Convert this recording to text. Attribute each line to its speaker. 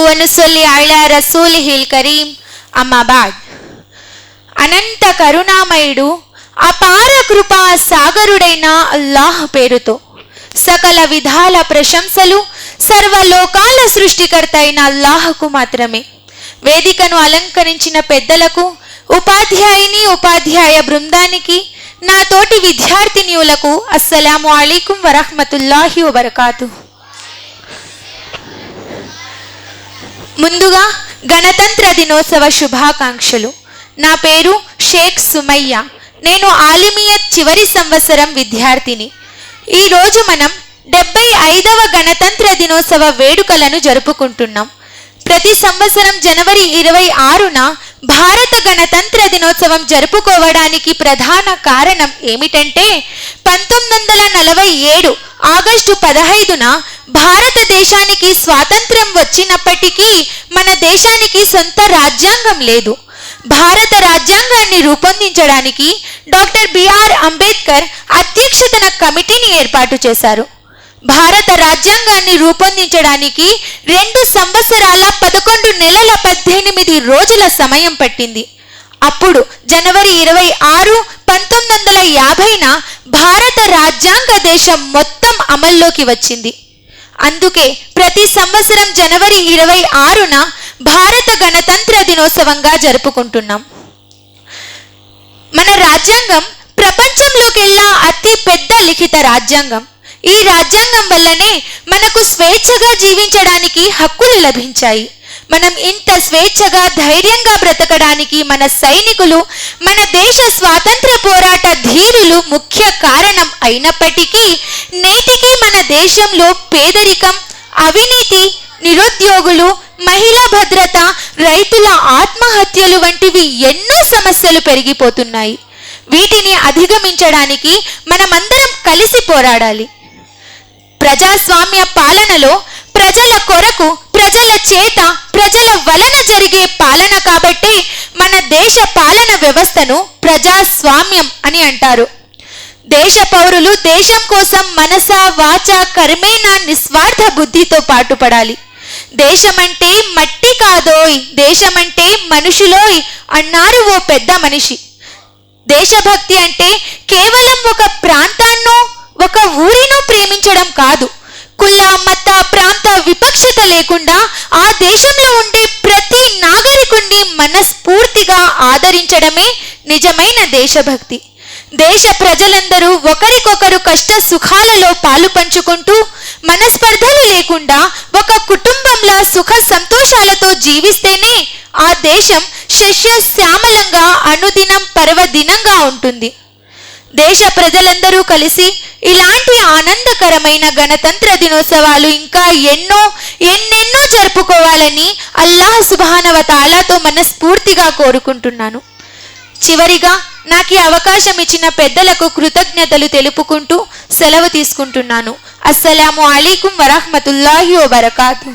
Speaker 1: ونصلي على رسوله الكريم అమ్మా బాద్ అనంత కరుణామయుడు అపార కృపా సాగరుడైన అల్లాహ్ పేరుతో సకల విధాల ప్రశంసలు సర్వలోకాల సృష్టికర్త అయిన అల్లాహకు మాత్రమే వేదికను అలంకరించిన పెద్దలకు ఉపాధ్యాయుని ఉపాధ్యాయ బృందానికి నా తోటి విద్యార్థినియులకు అస్సలాము అలైకుం వరహ్మతుల్లాహి వబర్కాతు ముందుగా గణతంత్ర దినోత్సవ శుభాకాంక్షలు. నా పేరు షేక్ సుమయ్య. నేను ఆలిమియత్ చివరి సంవత్సరం విద్యార్థిని. ఈరోజు మనం డెబ్బై ఐదవ గణతంత్ర దినోత్సవ వేడుకలను జరుపుకుంటున్నాం. ప్రతి సంవత్సరం జనవరి ఇరవై ఆరున భారత గణతంత్ర దినోత్సవం జరుపుకోవడానికి ప్రధాన కారణం ఏమిటంటే పంతొమ్మిది వందల నలభై ఏడు ఆగస్టు పదహైదున భారతదేశానికి స్వాతంత్ర్యం వచ్చినప్పటికీ మన దేశానికి సొంత రాజ్యాంగం లేదు. భారత రాజ్యాంగాన్ని రూపొందించడానికి డాక్టర్ బిఆర్ అంబేద్కర్ అధ్యక్షతన కమిటీని ఏర్పాటు చేశారు. భారత రాజ్యాంగాన్ని రూపొందించడానికి రెండు సంవత్సరాల పదకొండు నెలల పద్దెనిమిది రోజుల సమయం పట్టింది. అప్పుడు జనవరి ఇరవై ఆరు పంతొమ్మిది వందల యాభైన భారత రాజ్యాంగ దేశం మొత్తం అమల్లోకి వచ్చింది. అందుకే ప్రతి సంవత్సరం జనవరి ఇరవై ఆరున భారత గణతంత్ర దినోత్సవంగా జరుపుకుంటున్నాం. మన రాజ్యాంగం ప్రపంచంలోకెల్లా అతి పెద్ద లిఖిత రాజ్యాంగం. ఈ రాజ్యాంగం వల్లనే మనకు స్వేచ్ఛగా జీవించడానికి హక్కులు లభించాయి. మనం ఇంత స్వేచ్ఛగా ధైర్యంగా బ్రతకడానికి మన సైనికులు మన దేశ స్వాతంత్ర పోరాట ధీరులు ముఖ్య కారణం అయినప్పటికీ నేటికి మన దేశంలో పేదరికం అవినీతి నిరుద్యోగులు మహిళా భద్రత రైతుల ఆత్మహత్యలు వంటివి ఎన్నో సమస్యలు పెరిగిపోతున్నాయి. వీటిని అధిగమించడానికి మనమందరం కలిసి పోరాడాలి. ప్రజాస్వామ్య పాలనలో ప్రజల కొరకు ప్రజల చేత ప్రజల వలన జరిగే పాలన కాబట్టి మన దేశ పాలన వ్యవస్థను ప్రజాస్వామ్యం అని అంటారు. దేశ పౌరులు దేశం కోసం మనస వాచ కర్మేన నిస్వార్థ బుద్ధితో పాటుపడాలి. దేశమంటే మట్టి కాదోయ్ దేశమంటే మనుషులోయ్ అన్నారు ఓ పెద్ద మనిషి. దేశభక్తి అంటే కేవలం ఒక ప్రాంతాన్నో ఒక ఊరినో ప్రేమించడం కాదు. కుల మత ప్రాంత వివక్షత లేకుండా ఆ దేశంలో ఉండే ప్రతి నాగరికుణ్ణి మనస్ఫూర్తిగా ఆదరించడమే నిజమైన దేశభక్తి. దేశ ప్రజలందరూ ఒకరికొకరు కష్ట సుఖాలలో పాలు పంచుకుంటూ మనస్పర్ధలు లేకుండా ఒక కుటుంబంలా సుఖ సంతోషాలతో జీవిస్తేనే ఆ దేశం శస్య శ్యామలంగా అనుదినం పర్వదినంగా ఉంటుంది. దేశ ప్రజలందరూ కలిసి ఇలాంటి ఆనందకరమైన గణతంత్ర దినోత్సవాలు ఇంకా ఎన్నో ఎన్నెన్నో జరుపుకోవాలని అల్లాహ్ సుబానవ తాలాతో మనస్ఫూర్తిగా కోరుకుంటున్నాను. చివరిగా నాకు ఈ అవకాశం ఇచ్చిన పెద్దలకు కృతజ్ఞతలు తెలుపుకుంటూ సెలవు తీసుకుంటున్నాను. అస్సలాము అలీకుం వరహమతుల్లాహి వబర్కాతు.